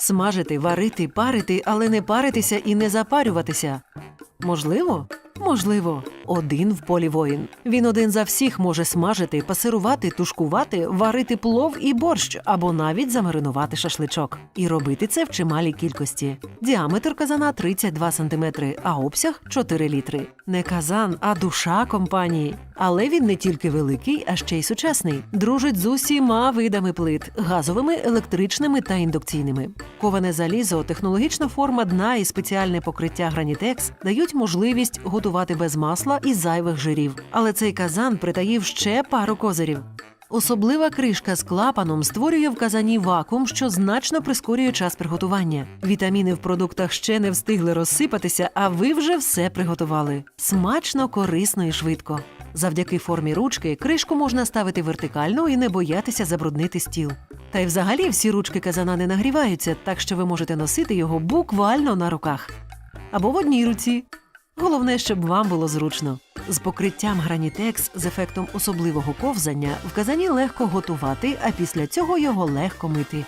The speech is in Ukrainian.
Смажити, варити, парити, але не паритися і не запарюватися. Можливо? Можливо, один в полі воїн. Він один за всіх може смажити, пасирувати, тушкувати, варити плов і борщ або навіть замаринувати шашличок. І робити це в чималій кількості. Діаметр казана 32 см, а обсяг 4 літри. Не казан, а душа компанії. Але він не тільки великий, а ще й сучасний. Дружить з усіма видами плит газовими, електричними та індукційними. Коване залізо, технологічна форма дна і спеціальне покриття гранітекс дають можливість готувати без масла і зайвих жирів. Але цей казан притаїв ще пару козирів. Особлива кришка з клапаном створює в казані вакуум, що значно прискорює час приготування. Вітаміни в продуктах ще не встигли розсипатися, а ви вже все приготували. Смачно, корисно і швидко. Завдяки формі ручки кришку можна ставити вертикально і не боятися забруднити стіл. Та й взагалі всі ручки казана не нагріваються, так що ви можете носити його буквально на руках. Або в одній руці. Головне, щоб вам було зручно. З покриттям гранітекс з ефектом особливого ковзання в казані легко готувати, а після цього його легко мити.